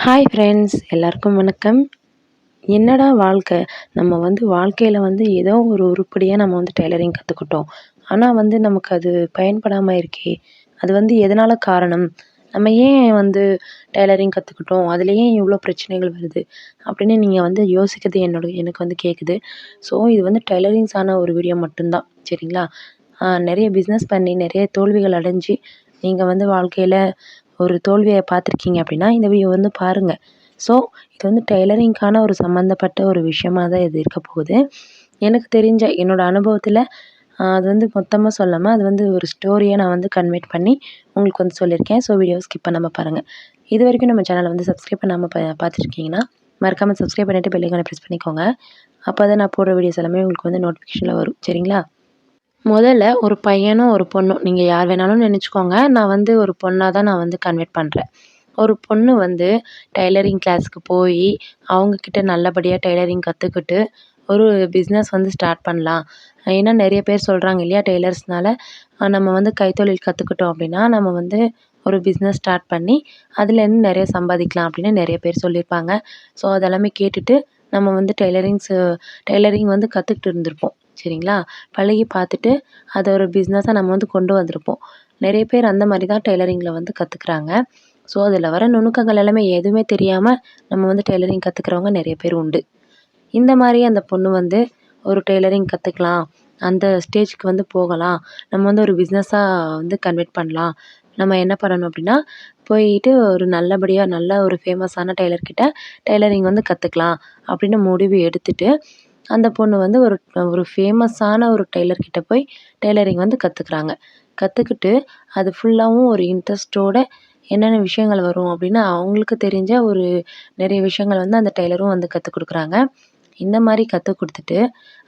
Hi friends எல்லாருக்கும் வணக்கம். என்னடா வாழ்க்கை? நம்ம வந்து வாழ்க்கையில் வந்து ஏதோ ஒரு உருப்படியாக நம்ம வந்து டெய்லரிங் கற்றுக்கிட்டோம் ஆனால் வந்து நமக்கு அது பயன்படாமல் இருக்கே. அது வந்து எதனால் காரணம்? நம்ம ஏன் வந்து டெய்லரிங் கற்றுக்கிட்டோம் அதில் ஏன் இவ்வளோ பிரச்சனைகள் வருது? அப்படின்னு நீங்கள் வந்து யோசிக்கிறது என்னோட எனக்கு வந்து கேட்குது ஸோ இது வந்து டெய்லரிங்ஸான ஒரு வீடியோ மட்டும்தான் சரிங்களா? நிறைய பிஸ்னஸ் பண்ணி நிறைய தோல்விகள் அடைஞ்சு நீங்கள் வந்து வாழ்க்கையில் ஒரு தோல்வியை பார்த்துருக்கீங்க அப்படின்னா இந்த வீடியோ வந்து பாருங்கள் ஸோ இது வந்து டெய்லரிங்க்கான ஒரு சம்மந்தப்பட்ட ஒரு விஷயமாக தான் இது இருக்க போகுது. எனக்கு தெரிஞ்ச என்னோடய அனுபவத்தில் அது வந்து மொத்தமாக சொல்லாமல் அது வந்து ஒரு ஸ்டோரியை நான் வந்து கன்வெர்ட் பண்ணி உங்களுக்கு வந்து சொல்லியிருக்கேன். ஸோ வீடியோ ஸ்கிப் பண்ணாமல் பாருங்கள் இது வரைக்கும் நம்ம சேனலை வந்து சப்ஸ்கிரைப் பண்ணாமல் பா பார்த்துருக்கீங்கன்னா மறக்காமல் சப்ஸ்கிரைப் பண்ணிவிட்டு பெல்லைக்கான ப்ரெஸ் பண்ணிக்கோங்க. அப்போ தான் நான் போடுற வீடியோஸ் எல்லாமே உங்களுக்கு வந்து நோட்டிஃபிகேஷனில் வரும். சரிங்களா? முதல்ல ஒரு பையனும் ஒரு பொண்ணும். நீங்கள் யார் வேணாலும் நினச்சிக்கோங்க. நான் வந்து ஒரு பொண்ணாக தான் நான் வந்து கன்வெர்ட் பண்ணுறேன் ஒரு பொண்ணு வந்து டைலரிங் கிளாஸுக்கு போய் அவங்கக்கிட்ட நல்லபடியாக டைலரிங் கற்றுக்கிட்டு ஒரு பிஸ்னஸ் வந்து ஸ்டார்ட் பண்ணலாம். ஏன்னா நிறைய பேர் சொல்கிறாங்க இல்லையா டெய்லர்ஸ்னால நம்ம வந்து கைத்தொழில் கற்றுக்கிட்டோம் அப்படின்னா நம்ம வந்து ஒரு பிஸ்னஸ் ஸ்டார்ட் பண்ணி அதுலேருந்து நிறைய சம்பாதிக்கலாம் அப்படின்னு நிறைய பேர் சொல்லியிருப்பாங்க. ஸோ அதெல்லாமே கேட்டுட்டு நம்ம வந்து டெய்லரிங்ஸு டெய்லரிங் வந்து கற்றுக்கிட்டு இருந்திருப்போம். சரிங்களா? பழகி பார்த்துட்டு அதை ஒரு பிஸ்னஸாக நம்ம வந்து கொண்டு வந்திருப்போம். நிறைய பேர் அந்த மாதிரி தான் டெய்லரிங்கில் வந்து கற்றுக்குறாங்க ஸோ அதில் வர நுணுக்கங்கள் எல்லாமே எதுவுமே தெரியாமல் நம்ம வந்து டெய்லரிங் கற்றுக்கிறவங்க நிறைய பேர் உண்டு. இந்த மாதிரி அந்த பொண்ணு வந்து ஒரு டெய்லரிங் கற்றுக்கலாம் அந்த ஸ்டேஜ்க்கு வந்து போகலாம். நம்ம வந்து ஒரு பிஸ்னஸாக வந்து கன்வெர்ட் பண்ணலாம். நம்ம என்ன பண்ணணும் அப்படின்னா போயிட்டு ஒரு நல்லபடியாக நல்ல ஒரு ஃபேமஸான டெய்லர்கிட்ட டெய்லரிங் வந்து கற்றுக்கலாம் அப்படின்னு முடிவு எடுத்துட்டு அந்த பொண்ணு வந்து ஒரு ஒரு ஃபேமஸான ஒரு டெய்லர்கிட்ட போய் டெய்லரிங் வந்து கற்றுக்குறாங்க கற்றுக்கிட்டு அது ஃபுல்லாகவும் ஒரு இன்ட்ரெஸ்ட்டோட என்னென்ன விஷயங்கள் வரும் அப்படின்னு அவங்களுக்கு தெரிஞ்ச ஒரு நிறைய விஷயங்கள் வந்து அந்த டெய்லரும் வந்து கற்றுக் கொடுக்குறாங்க. இந்த மாதிரி கற்றுக் கொடுத்துட்டு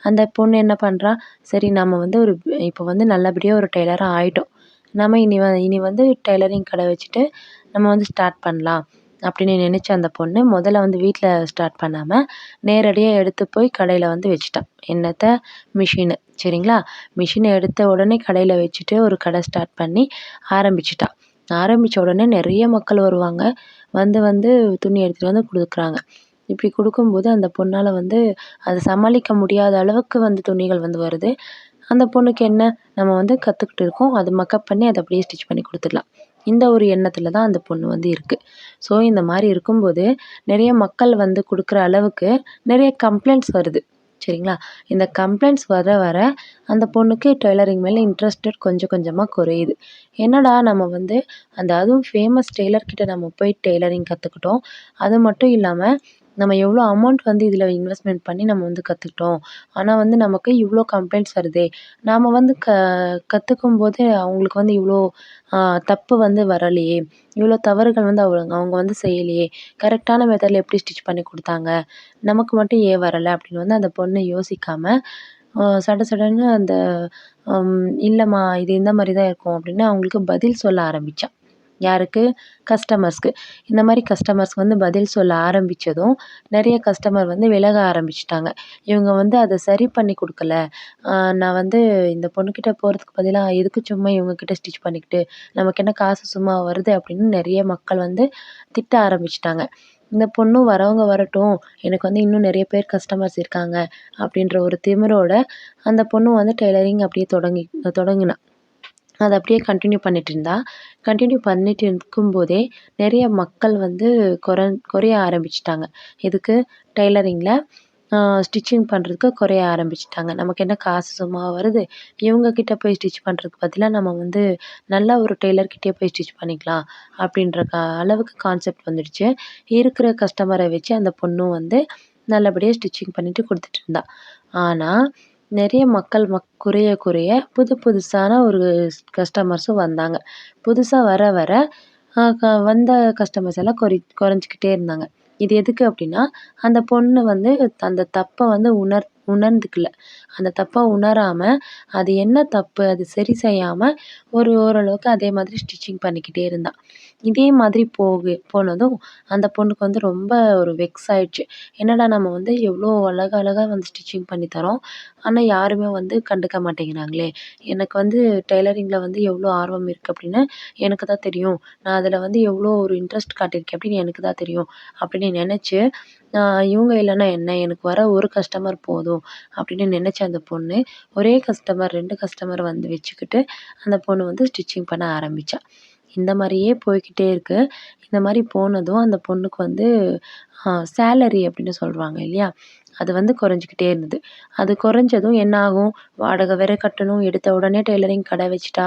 அந்த பொண்ணு என்ன பண்ணுறா சரி நம்ம வந்து ஒரு இப்போ வந்து நல்லபடியாக ஒரு டெய்லராக ஆகிட்டோம் நம்ம இனி வ இனி வந்து டெய்லரிங் கடை வச்சுட்டு நம்ம வந்து ஸ்டார்ட் பண்ணலாம். அப்படின்னு நினச்ச அந்த பொண்ணு முதல்ல வந்து வீட்டில் ஸ்டார்ட் பண்ணாமல் நேரடியாக எடுத்து போய் கடையில் வந்து வச்சுட்டான் என்னத்த? மிஷினு சரிங்களா? மிஷினை எடுத்த உடனே கடையில் வச்சுட்டு ஒரு கடை ஸ்டார்ட் பண்ணி ஆரம்பிச்சிட்டா. ஆரம்பித்த உடனே நிறைய மக்கள் வருவாங்க. வந்து வந்து துணி எடுத்துகிட்டு வந்து கொடுக்குறாங்க. இப்படி கொடுக்கும்போது அந்த பொண்ணால் வந்து அதை சமாளிக்க முடியாத அளவுக்கு வந்து துணிகள் வந்து வருது. அந்த பொண்ணுக்கு என்ன? நம்ம வந்து கற்றுக்கிட்டு இருக்கோம். அது மக்கப் பண்ணி அதை அப்படியே ஸ்டிச் பண்ணி கொடுத்துடலாம். இந்த ஒரு எண்ணத்தில் தான் அந்த பொண்ணு வந்து இருக்குது ஸோ இந்த மாதிரி இருக்கும்போது நிறைய மக்கள் வந்து கொடுக்குற அளவுக்கு நிறைய கம்ப்ளைண்ட்ஸ் வருது. சரிங்களா? இந்த கம்ப்ளைண்ட்ஸ் வர வர அந்த பொண்ணுக்கு டெய்லரிங் மேலே இன்ட்ரெஸ்டட் கொஞ்சம் கொஞ்சமாக குறையுது. என்னடா நம்ம வந்து அந்த அதுவும் ஃபேமஸ் டெய்லர்கிட்ட நம்ம போய் டெய்லரிங் கற்றுக்கிட்டோம் அது மட்டும் இல்லாமல் நம்ம எவ்வளோ அமௌண்ட் வந்து இதில் இன்வெஸ்ட்மெண்ட் பண்ணி நம்ம வந்து கற்றுக்கிட்டோம் ஆனால் வந்து நமக்கு இவ்வளோ கம்ப்ளைண்ட்ஸ் வருதே. நாம் வந்து க கற்றுக்கும் போது அவங்களுக்கு வந்து இவ்வளோ தப்பு வந்து வரலையே. இவ்வளோ தவறுகள் வந்து அவங்க அவங்க வந்து செய்யலையே. கரெக்டான மெத்தடில் எப்படி ஸ்டிச் பண்ணி கொடுத்தாங்க? நமக்கு மட்டும் ஏன் வரலை? அப்படின்னு வந்து அந்த பொண்ணு யோசிக்காமல் சட சடன்னு அந்த இல்லைம்மா இது இந்த மாதிரி தான் இருக்கும் அப்படின்னு அவங்களுக்கு பதில் சொல்ல ஆரம்பித்தான் யாருக்கு? கஸ்டமர்ஸ்க்கு இந்த மாதிரி கஸ்டமர்ஸ் வந்து பதில் சொல்ல ஆரம்பித்ததும் நிறைய கஸ்டமர் வந்து விலக ஆரம்பிச்சிட்டாங்க. இவங்க வந்து அதை சரி பண்ணி கொடுக்கல. நான் வந்து இந்த பொண்ணுக்கிட்ட போகிறதுக்கு பதிலாக எதுக்கு சும்மா இவங்கக்கிட்ட ஸ்டிச் பண்ணிக்கிட்டு நமக்கு என்ன காசு சும்மா வருது? அப்படின்னு நிறைய மக்கள் வந்து திட்ட ஆரம்பிச்சிட்டாங்க. இந்த பொண்ணும் வரவங்க வரட்டும் எனக்கு வந்து இன்னும் நிறைய பேர் கஸ்டமர்ஸ் இருக்காங்க அப்படின்ற ஒரு திமிரோட அந்த பொண்ணு வந்து டெய்லரிங் அப்படியே தொடங்கி தொடங்கினா. அதை அப்படியே கண்டினியூ பண்ணிட்டு இருந்தா கண்டினியூ பண்ணிட்டு இருக்கும்போதே நிறைய மக்கள் வந்து குறை குறைய ஆரம்பிச்சிட்டாங்க. எதுக்கு? டெய்லரிங்கில் ஸ்டிச்சிங் பண்ணுறதுக்கு குறைய ஆரம்பிச்சிட்டாங்க. நமக்கு என்ன காசு சும்மா வருது? இவங்க கிட்ட போய் ஸ்டிச் பண்ணுறதுக்கு பதிலாக நம்ம வந்து நல்ல ஒரு டெய்லர்கிட்டயே போய் ஸ்டிச் பண்ணிக்கலாம் அப்படின்ற க அளவுக்கு கான்செப்ட் வந்துடுச்சு. இருக்கிற கஸ்டமரை வச்சு அந்த பொண்ணும் வந்து நல்லபடியாக ஸ்டிச்சிங் பண்ணிட்டு கொடுத்துட்டு இருந்தாள் ஆனால் நிறைய மக்கள் மக் குறைய குறைய புது புதுசான ஒரு கஸ்டமர்ஸும் வந்தாங்க. புதுசாக வர வர வந்த கஸ்டமர்ஸ் எல்லாம் குறை குறைஞ்சிக்கிட்டே இருந்தாங்க. இது எதுக்கு அப்படின்னா அந்த பொண்ணு வந்து அந்த தப்பை வந்து உணர் உணர்ந்துக்கல. அந்த தப்பை உணராமல் அது என்ன தப்பு அது சரி செய்யாமல் ஒரு ஓரளவுக்கு அதே மாதிரி ஸ்டிச்சிங் பண்ணிக்கிட்டே இருந்தாள் இதே மாதிரி போகு போனதும் அந்த பொண்ணுக்கு வந்து ரொம்ப ஒரு வெக்ஸ் ஆயிடுச்சு. என்னடா நம்ம வந்து எவ்வளோ அழகா அழகா வந்து ஸ்டிச்சிங் பண்ணி தரோம் ஆனால் யாருமே வந்து கண்டுக்க மாட்டேங்கிறாங்களே. எனக்கு வந்து டெய்லரிங்கில் வந்து எவ்வளோ ஆர்வம் இருக்குது அப்படின்னு எனக்கு தான் தெரியும். நான் அதில் வந்து எவ்வளோ ஒரு இன்ட்ரெஸ்ட் காட்டியிருக்கேன் அப்படின்னு எனக்கு தான் தெரியும். அப்படின்னு நினச்சி இவங்க இல்லைன்னா என்ன? எனக்கு வர ஒரு கஸ்டமர் போதும் அப்படின்னு நினச்ச அந்த பொண்ணு ஒரே கஸ்டமர் ரெண்டு கஸ்டமர் வந்து வச்சுக்கிட்டு அந்த பொண்ணு வந்து ஸ்டிச்சிங் பண்ண ஆரம்பித்தா இந்த மாதிரியே போய்க்கிட்டே இருக்குது இந்த மாதிரி போனதும் அந்த பொண்ணுக்கு வந்து சேலரி அப்படின்னு சொல்கிறாங்க இல்லையா? அது வந்து குறைஞ்சிக்கிட்டே இருந்தது. அது குறைஞ்சதும் என்ன ஆகும்? வாடகை வேற கட்டணும். எடுத்த உடனே டெய்லரிங் கடை வச்சுட்டா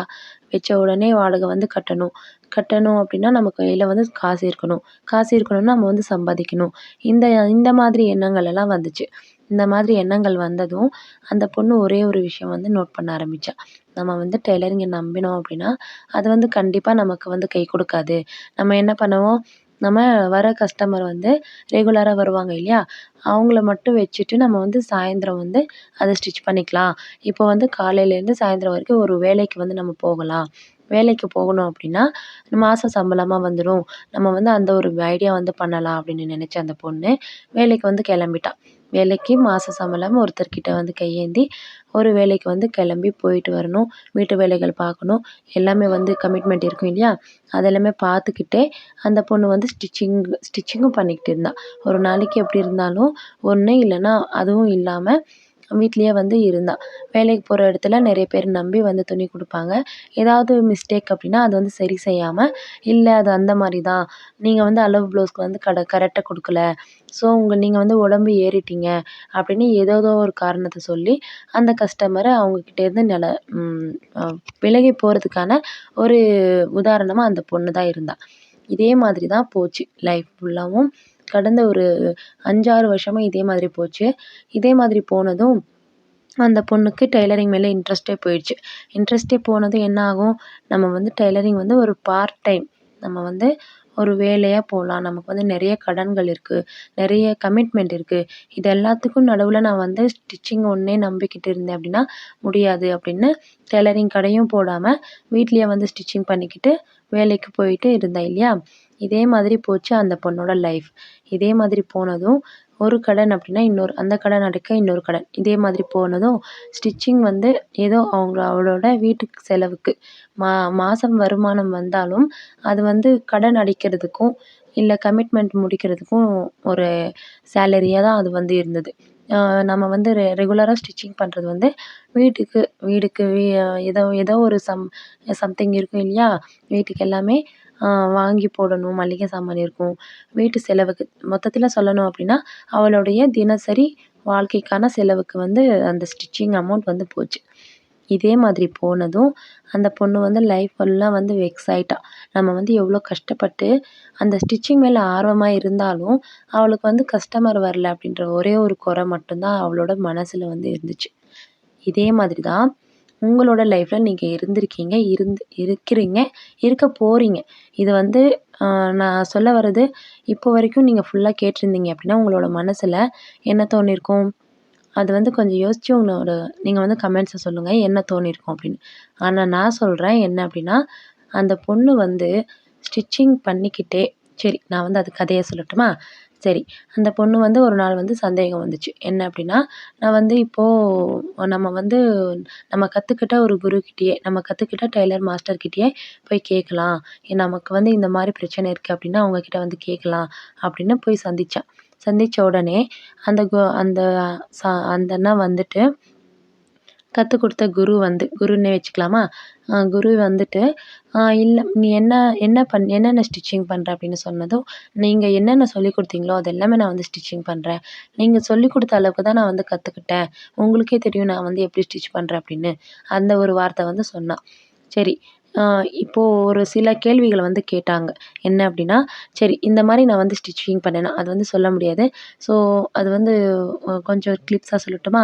வச்ச உடனே வாடகை வந்து கட்டணும். கட்டணும் அப்படின்னா நம்ம கையில் வந்து காசு இருக்கணும். காசு இருக்கணும்னா நம்ம வந்து சம்பாதிக்கணும். இந்த இந்த மாதிரி எண்ணங்கள் எல்லாம் வந்துச்சு. இந்த மாதிரி எண்ணங்கள் வந்ததும் அந்த பொண்ணு ஒரே ஒரு விஷயம் வந்து நோட் பண்ண ஆரம்பித்தா நம்ம வந்து டெய்லரிங்கை நம்பினோம் அப்படின்னா அது வந்து கண்டிப்பாக நமக்கு வந்து கை கொடுக்காது. நம்ம என்ன பண்ணுவோம்? நம்ம வர கஸ்டமர் வந்து ரெகுலராக வருவாங்க இல்லையா? அவங்கள மட்டும் வச்சுட்டு நம்ம வந்து சாயந்தரம் வந்து அதை ஸ்டிச் பண்ணிக்கலாம். இப்போ வந்து காலையிலேருந்து சாயந்தரம் வரைக்கும் ஒரு வேலைக்கு வந்து நம்ம போகலாம். வேலைக்கு போகணும் அப்படின்னா மாத சம்பளமாக வந்துடும் நம்ம வந்து அந்த ஒரு ஐடியா வந்து பண்ணலாம் அப்படின்னு நினச்ச அந்த பொண்ணு வேலைக்கு வந்து கிளம்பிட்டா. வேலைக்கு மாத சம்பளம் ஒருத்தர்கிட்ட வந்து கையேந்தி ஒரு வேலைக்கு வந்து கிளம்பி போயிட்டு வரணும். வீட்டு வேலைகள் பார்க்கணும். எல்லாமே வந்து கமிட்மெண்ட் இருக்கும் இல்லையா? அதெல்லாமே பார்த்துக்கிட்டே அந்த பொண்ணு வந்து ஸ்டிச்சிங் ஸ்டிச்சிங்கும் பண்ணிக்கிட்டு இருந்தாள் ஒரு நாளைக்கு எப்படி இருந்தாலும் ஒன்று இல்லைன்னா அதுவும் இல்லாமல் வீட்லேயே வந்து இருந்தாள் வேலைக்கு போகிற இடத்துல நிறைய பேர் நம்பி வந்து துணி கொடுப்பாங்க. ஏதாவது மிஸ்டேக் அப்படின்னா அது வந்து சரி செய்யாமல் இல்லை அது அந்த மாதிரி தான் நீங்கள் வந்து அளவு ப்ளவுஸ்க்கு வந்து கட கரெக்டாக கொடுக்கல. ஸோ உங்கள் நீங்கள் வந்து உடம்பு ஏறிட்டீங்க. அப்படின்னு ஏதேதோ ஒரு காரணத்தை சொல்லி அந்த கஸ்டமரை அவங்கக்கிட்டேருந்து நில விலகி போகிறதுக்கான ஒரு உதாரணமாக அந்த பொண்ணு தான் இருந்தாள் இதே மாதிரி தான் போச்சு. லைஃப் ஃபுல்லாகவும் கடந்த ஒரு அஞ்சாறு வருஷமாக இதே மாதிரி போச்சு. இதே மாதிரி போனதும் அந்த பொண்ணுக்கு டெய்லரிங் மேலே இன்ட்ரெஸ்ட்டே போயிடுச்சு. இன்ட்ரெஸ்ட்டே போனதும் என்ன ஆகும்? நம்ம வந்து டெய்லரிங் வந்து ஒரு பார்ட் டைம் நம்ம வந்து ஒரு வேலையாக போகலாம் நமக்கு வந்து நிறைய கடன்கள் இருக்குது நிறைய கமிட்மெண்ட் இருக்குது இது எல்லாத்துக்கும் நடுவில் நான் வந்து ஸ்டிச்சிங் ஒன்றே நம்பிக்கிட்டு இருந்தேன் அப்படின்னா முடியாது அப்படின்னு டெய்லரிங் கடையும் போடாமல் வீட்லேயே வந்து ஸ்டிச்சிங் பண்ணிக்கிட்டு வேலைக்கு போயிட்டு இருந்தேன் இல்லையா? இதே மாதிரி போச்சு அந்த பொண்ணோட லைஃப் இதே மாதிரி போனதும் ஒரு கடன் அப்படின்னா இன்னொரு அந்த கடன் அடைக்க இன்னொரு கடன். இதே மாதிரி போனதும் ஸ்டிச்சிங் வந்து ஏதோ அவங்க அவளோட வீட்டுக்கு செலவுக்கு. மா மாதம் வருமானம் வந்தாலும் அது வந்து கடன் அடைக்கிறதுக்கும் இல்லை கமிட்மெண்ட் முடிக்கிறதுக்கும் ஒரு சேலரியாக தான் அது வந்து இருந்தது. நம்ம வந்து ரெ ரெகுலராக ஸ்டிச்சிங் பண்ணுறது வந்து வீட்டுக்கு வீடுக்கு வீ ஏதோ ஏதோ ஒரு சம் சம்திங் இருக்கும் இல்லையா? வீட்டுக்கு எல்லாமே வாங்கி போடணும் மளிகை சாமான் இருக்கும் வீட்டு செலவுக்கு. மொத்தத்தில் சொல்லணும் அப்படின்னா அவளுடைய தினசரி வாழ்க்கைக்கான செலவுக்கு வந்து அந்த ஸ்டிச்சிங் அமௌண்ட் வந்து போச்சு. இதே மாதிரி போனதும் அந்த பொண்ணு வந்து லைஃப் ஃபுல்லாக வந்து வெக்ஸ் ஆகிட்டா நம்ம வந்து எவ்வளோ கஷ்டப்பட்டு அந்த ஸ்டிச்சிங் மேலே ஆர்வமாக இருந்தாலும் அவளுக்கு வந்து கஸ்டமர் வரல அப்படின்ற ஒரே ஒரு குறை மட்டும்தான் அவளோட மனசில் வந்து இருந்துச்சு. இதே மாதிரி தான் உங்களோட லைஃப்பில் நீங்கள் இருந்திருக்கீங்க இருந்து இருக்கிறீங்க இருக்க போகிறீங்க இது வந்து நான் சொல்ல வர்றது இப்போ வரைக்கும் நீங்கள் ஃபுல்லாக கேட்டிருந்தீங்க அப்படின்னா உங்களோட மனசில் என்ன தோணியிருக்கும் அது வந்து கொஞ்சம் யோசித்து உங்களோட நீங்கள் வந்து கமெண்ட்ஸை சொல்லுங்கள் என்ன தோணியிருக்கும் அப்படின்னு. ஆனால் நான் சொல்கிறேன் என்ன அப்படின்னா அந்த பொண்ணு வந்து ஸ்டிச்சிங் பண்ணிக்கிட்டே சரி நான் வந்து அது கதையை சொல்லட்டுமா? சரி அந்த பொண்ணு வந்து ஒரு நாள் வந்து சந்தேகம் வந்துச்சு. என்ன அப்படின்னா நான் வந்து இப்போது நம்ம வந்து நம்ம கற்றுக்கிட்ட ஒரு குருக்கிட்டேயே நம்ம கற்றுக்கிட்ட டெய்லர் மாஸ்டர்கிட்டயே போய் கேட்கலாம். நமக்கு வந்து இந்த மாதிரி பிரச்சனை இருக்குது அப்படின்னா அவங்கக்கிட்ட வந்து கேட்கலாம் அப்படின்னு போய் சந்தித்தேன் சந்தித்த உடனே அந்த கு அந்த ச அந்த அண்ணா வந்துட்டு கற்றுக் கொடுத்த குரு வந்து குருன்னே வச்சுக்கலாமா? குரு வந்துட்டு இல்லை நீ என்ன என்ன பண் என்னென்ன ஸ்டிச்சிங் பண்ணுற அப்படின்னு சொன்னதும் நீங்கள் என்னென்ன சொல்லிக் கொடுத்தீங்களோ அது எல்லாமே நான் வந்து ஸ்டிச்சிங் பண்ணுறேன் நீங்கள் சொல்லிக் கொடுத்த அளவுக்கு தான் நான் வந்து கற்றுக்கிட்டேன் உங்களுக்கே தெரியும் நான் வந்து எப்படி ஸ்டிச் பண்ணுறேன் அப்படின்னு. அந்த ஒரு வார்த்தை வந்து சொன்னான். சரி இப்போது ஒரு சில கேள்விகளை வந்து கேட்டாங்க. என்ன அப்படின்னா சரி இந்த மாதிரி நான் வந்து ஸ்டிச்சிங் பண்ணேன்னா அது வந்து சொல்ல முடியாது. ஸோ அது வந்து கொஞ்சம் கிளிப்ஸாக சொல்லட்டுமா?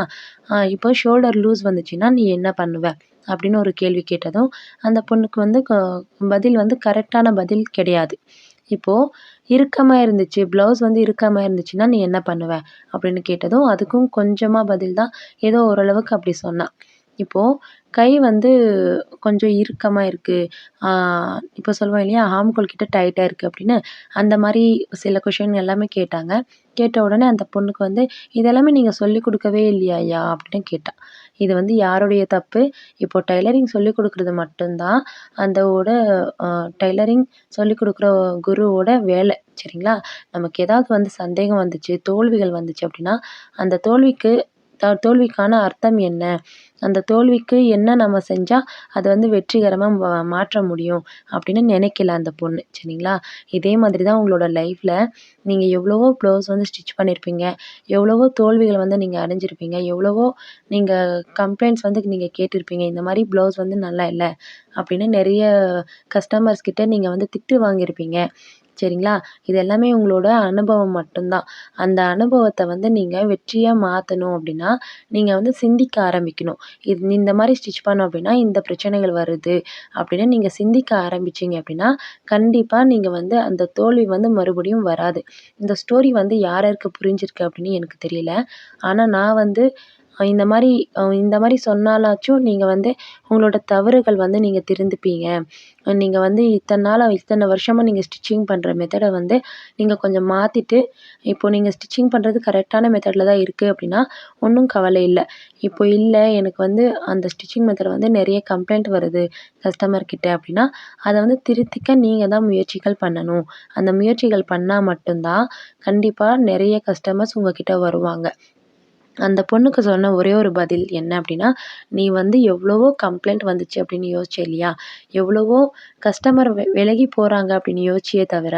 இப்போ ஷோல்டர் லூஸ் வந்துச்சுன்னா நீ என்ன பண்ணுவ? அப்படின்னு ஒரு கேள்வி கேட்டதும் அந்த பொண்ணுக்கு வந்து பதில் வந்து கரெக்டான பதில் கிடையாது. இப்போது இறுக்கமாக இருந்துச்சு ப்ளவுஸ் வந்து இறுக்கமாக இருந்துச்சுன்னா நீ என்ன பண்ணுவ? அப்படின்னு கேட்டதும் அதுக்கும் கொஞ்சமாக பதில் தான். ஏதோ ஓரளவுக்கு அப்படி சொன்னான் இப்போது கை வந்து கொஞ்சம் இறுக்கமாக இருக்குது இப்போ சொல்லுவோம் இல்லையா? ஆம்கோல் கிட்ட டைட்டாக இருக்குது அப்படின்னு. அந்த மாதிரி சில கொஷின் எல்லாமே கேட்டாங்க. கேட்ட உடனே அந்த பொண்ணுக்கு வந்து இதெல்லாமே நீங்கள் சொல்லிக் கொடுக்கவே இல்லையா ஐயா? அப்படின்னு கேட்டால் இது வந்து யாருடைய தப்பு? இப்போ டைலரிங் சொல்லிக் கொடுக்குறது மட்டும்தான். அந்தோட டைலரிங் சொல்லிக் கொடுக்குற குருவோட வேலை சரிங்களா? நமக்கு ஏதாவது வந்து சந்தேகம் வந்துச்சு தோல்விகள் வந்துச்சு அப்படின்னா அந்த தோல்விக்கு த தோல்விக்கான அர்த்தம் என்ன? அந்த தோல்விக்கு என்ன நம்ம செஞ்சால் அதை வந்து வெற்றிகரமாக மாற்ற முடியும் அப்படின்னு நினைக்கல அந்த பொண்ணு சரிங்களா? இதே மாதிரி தான் உங்களோட லைஃப்பில் நீங்கள் எவ்வளவோ ப்ளவுஸ் வந்து ஸ்டிச் பண்ணியிருப்பீங்க எவ்வளவோ தோல்விகளை வந்து நீங்கள் அடைஞ்சிருப்பீங்க எவ்வளவோ நீங்கள் கம்ப்ளைண்ட்ஸ் வந்து நீங்கள் கேட்டிருப்பீங்க இந்த மாதிரி ப்ளவுஸ் வந்து நல்லா இல்லை அப்படின்னு நிறைய கஸ்டமர்ஸ் கிட்ட நீங்கள் வந்து திட்டு வாங்கியிருப்பீங்க. சரிங்களா? இது எல்லாமே உங்களோட அனுபவம் மட்டும்தான். அந்த அனுபவத்தை வந்து நீங்கள் வெற்றியாக மாற்றணும் அப்படின்னா நீங்கள் வந்து சிந்திக்க ஆரம்பிக்கணும். இது இந்த மாதிரி ஸ்டிச் பண்ணோம் அப்படின்னா இந்த பிரச்சனைகள் வருது அப்படின்னு நீங்கள் சிந்திக்க ஆரம்பிச்சிங்க அப்படின்னா கண்டிப்பாக நீங்கள் வந்து அந்த தோல்வி வந்து மறுபடியும் வராது. இந்த ஸ்டோரி வந்து யார் யாருக்கு புரிஞ்சிருக்கு அப்படின்னு எனக்கு தெரியல. ஆனால் நான் வந்து இந்த மாதிரி இந்த மாதிரி சொன்னாலாச்சும் நீங்கள் வந்து உங்களோட தவறுகள் வந்து நீங்கள் திருந்துப்பீங்க. நீங்கள் வந்து இத்தனை நாளாக இத்தனை வருஷமாக நீங்கள் ஸ்டிச்சிங் பண்ணுற மெத்தடை வந்து நீங்கள் கொஞ்சம் மாற்றிட்டு இப்போது நீங்கள் ஸ்டிச்சிங் பண்ணுறது கரெக்டான மெத்தடில் தான் இருக்குது அப்படின்னா ஒன்றும் கவலை இல்லை. இப்போ இல்லை எனக்கு வந்து அந்த ஸ்டிச்சிங் மெத்தட் வந்து நிறைய கம்ப்ளைண்ட் வருது கஸ்டமர் கிட்ட அப்படின்னா அதை வந்து திருத்திக்க நீங்கள் தான் முயற்சிகள் பண்ணணும். அந்த முயற்சிகள் பண்ணால் மட்டும்தான் கண்டிப்பாக நிறைய கஸ்டமர்ஸ் உங்கள்கிட்ட வருவாங்க. அந்த பொண்ணுக்கு சொன்ன ஒரே ஒரு பதில் என்ன அப்படின்னா நீ வந்து எவ்வளவோ கம்ப்ளைண்ட் வந்துச்சு அப்படின்னு யோசிச்ச இல்லையா? எவ்வளவோ கஸ்டமர் விலகி போகிறாங்க அப்படின்னு யோசிச்சியே தவிர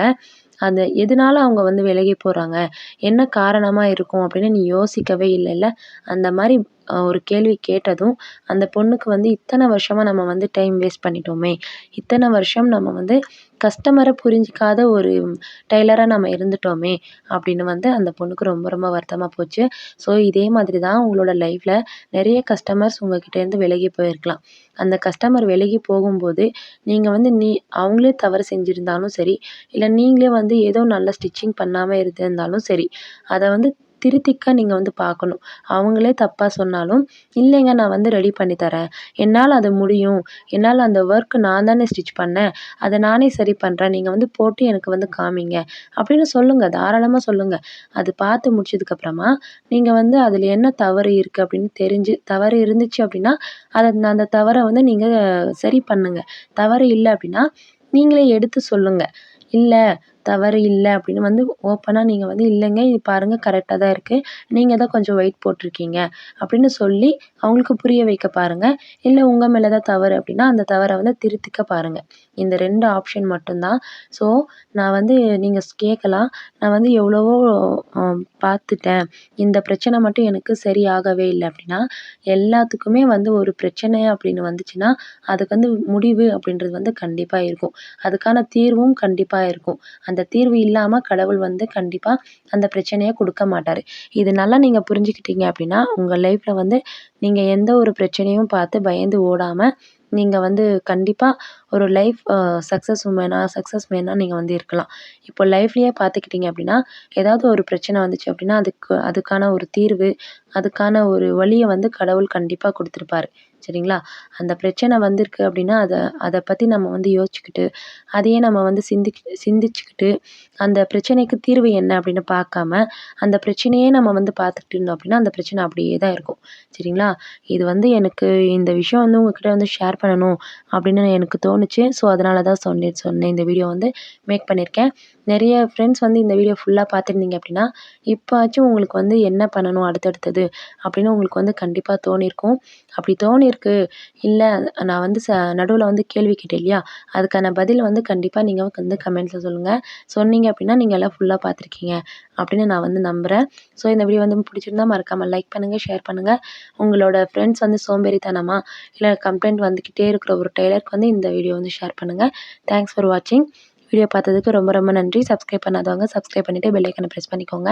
அந்த எதனால அவங்க வந்து விலகி போகிறாங்க என்ன காரணமாக இருக்கும்? அப்படின்னு நீ யோசிக்கவே இல்லைல்ல? அந்த மாதிரி ஒரு கேள்வி கேட்டதும் அந்த பொண்ணுக்கு வந்து இத்தனை வருஷமாக நம்ம வந்து டைம் வேஸ்ட் பண்ணிட்டோமே. இத்தனை வருஷம் நம்ம வந்து கஸ்டமரை புரிஞ்சிக்காத ஒரு டெய்லராக நம்ம இருந்துட்டோமே அப்படின்னு வந்து அந்த பொண்ணுக்கு ரொம்ப ரொம்ப வருத்தமாக போச்சு. ஸோ இதே மாதிரி தான் உங்களோட லைஃப்பில் நிறைய கஸ்டமர்ஸ் உங்ககிட்டேருந்து விலகி போயிருக்கலாம். அந்த கஸ்டமர் விலகி போகும்போது நீங்கள் வந்து நீ அவங்களே தவறு செஞ்சுருந்தாலும் சரி இல்லை நீங்களே வந்து ஏதோ நல்ல ஸ்டிச்சிங் பண்ணாமல் இருந்திருந்தாலும் சரி அதை வந்து திருத்திக்க நீங்கள் வந்து பார்க்கணும் அவங்களே தப்பாக சொன்னாலும் இல்லைங்க நான் வந்து ரெடி பண்ணி தரேன். என்னால் அது முடியும். என்னால் அந்த ஒர்க் நான் தானே ஸ்டிச் பண்ணேன். அதை நானே சரி பண்ணுறேன் நீங்கள் வந்து போட்டு எனக்கு வந்து காமிங்க. அப்படின்னு சொல்லுங்கள் தாராளமாக சொல்லுங்கள் அது பார்த்து முடிச்சதுக்கப்புறமா நீங்கள் வந்து அதில் என்ன தவறு இருக்குது அப்படின்னு தெரிஞ்சு தவறு இருந்துச்சு அப்படின்னா அதை அந்த தவறை வந்து நீங்கள் சரி பண்ணுங்கள் தவறு இல்லை அப்படின்னா நீங்களே எடுத்து சொல்லுங்கள் இல்லை தவறு இல்லை அப்படின்னு வந்து ஓப்பனாக நீங்கள் வந்து இல்லைங்க இது பாருங்கள் கரெக்டாக தான் இருக்குது நீங்கள் தான் கொஞ்சம் வெயிட் போட்டிருக்கீங்க அப்படின்னு சொல்லி அவங்களுக்கு புரிய வைக்க பாருங்கள் இல்லை உங்கள் மேலே தான் தவறு அப்படின்னா அந்த தவறை வந்து திருத்திக்க பாருங்கள் இந்த ரெண்டு ஆப்ஷன் மட்டும்தான். ஸோ நான் வந்து நீங்கள் கேட்கலாம் நான் வந்து எவ்வளவோ பார்த்துட்டேன். இந்த பிரச்சனை மட்டும் எனக்கு சரியாகவே இல்லை அப்படின்னா எல்லாத்துக்குமே வந்து ஒரு பிரச்சனை அப்படின்னு வந்துச்சுன்னா அதுக்கு வந்து முடிவு அப்படின்றது வந்து கண்டிப்பாக இருக்கும். அதுக்கான தீர்வும் கண்டிப்பாக இருக்கும். அந்த தீர்வு இல்லாமல் கடவுள் வந்து கண்டிப்பாக அந்த பிரச்சனையை கொடுக்க மாட்டார். இது நல்லா நீங்கள் புரிஞ்சுக்கிட்டீங்க அப்படின்னா உங்கள் லைஃப்பில் வந்து நீங்கள் எந்த ஒரு பிரச்சனையும் பார்த்து பயந்து ஓடாமல் நீங்கள் வந்து கண்டிப்பாக ஒரு லைஃப் சக்ஸஸ் உமனாக சக்ஸஸ் மேனாக நீங்கள் வந்து இருக்கலாம். இப்போ லைஃப்லேயே பார்த்துக்கிட்டிங்க அப்படின்னா ஏதாவது ஒரு பிரச்சனை வந்துச்சு அப்படின்னா அதுக்கு அதுக்கான ஒரு தீர்வு அதுக்கான ஒரு வழியை வந்து கடவுள் கண்டிப்பாக கொடுத்துருப்பாரு. சரிங்களா? அந்த பிரச்சனை வந்திருக்கு அப்படின்னா அதை அதை பற்றி நம்ம வந்து யோசிச்சுக்கிட்டு அதையே நம்ம வந்து சிந்தி சிந்திச்சுக்கிட்டு அந்த பிரச்சனைக்கு தீர்வு என்ன அப்படின்னு பார்க்காம அந்த பிரச்சனையே நம்ம வந்து பார்த்துக்கிட்டு இருந்தோம் அப்படின்னா அந்த பிரச்சனை அப்படியே தான் இருக்கும். சரிங்களா? இது வந்து எனக்கு இந்த விஷயம் வந்து உங்ககிட்ட வந்து ஷேர் பண்ணணும் அப்படின்னு எனக்கு தோணுச்சு. ஸோ அதனால தான் சொன்னேன் சொன்னேன். இந்த வீடியோ வந்து மேக் பண்ணியிருக்கேன். நிறைய ஃப்ரெண்ட்ஸ் வந்து இந்த வீடியோ ஃபுல்லாக பார்த்துருந்தீங்க அப்படின்னா இப்போவாச்சும் உங்களுக்கு வந்து என்ன பண்ணணும் அடுத்தடுத்தது அப்படின்னு உங்களுக்கு வந்து கண்டிப்பாக தோணியிருக்கும். அப்படி தோணி தோணியிருக்கு இல்லை நான் வந்து ச நடுவில் வந்து கேள்வி கேட்டேன் இல்லையா? அதுக்கான பதில் வந்து கண்டிப்பாக நீங்கள் வந்து கமெண்ட்ஸில் சொல்லுங்கள் சொன்னீங்க அப்படின்னா நீங்கள் எல்லாம் ஃபுல்லாக பார்த்துருக்கீங்க அப்படின்னு நான் வந்து நம்புகிறேன் ஸோ இந்த வீடியோ வந்து பிடிச்சிருந்தா மறக்காமல் லைக் பண்ணுங்கள் ஷேர் பண்ணுங்கள் உங்களோட ஃப்ரெண்ட்ஸ் வந்து சோம்பேறித்தனமாக இல்லை கம்ப்ளைண்ட் வந்துக்கிட்டே இருக்கிற ஒரு டெய்லருக்கு வந்து இந்த வீடியோ வந்து ஷேர் பண்ணுங்கள் தேங்க்ஸ் ஃபார் வாட்சிங் வீடியோ பார்த்ததுக்கு ரொம்ப ரொம்ப நன்றி. சப்ஸ்கிரைப் பண்ணாதவங்க சப்ஸ்கிரைப் பண்ணிவிட்டு பெல்லைக்கனை ப்ரெஸ் பண்ணிக்கோங்க.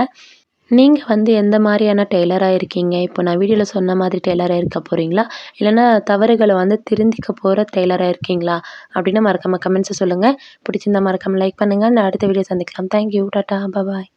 நீங்கள் வந்து எந்த மாதிரியான டெய்லராக இருக்கீங்க? இப்போ நான் வீடியோவில் சொன்ன மாதிரி டெய்லராக இருக்க போகிறீங்களா இல்லைன்னா தவறுகளை வந்து திருந்திக்க போகிற டெய்லராக இருக்கீங்களா? அப்படின்னு மறக்காமல் கமெண்ட்ஸை சொல்லுங்கள் பிடிச்சிருந்தா மறக்காமல் லைக் பண்ணுங்கள் நான் அடுத்த வீடியோ சந்திக்கலாம். Thank you tata bye bye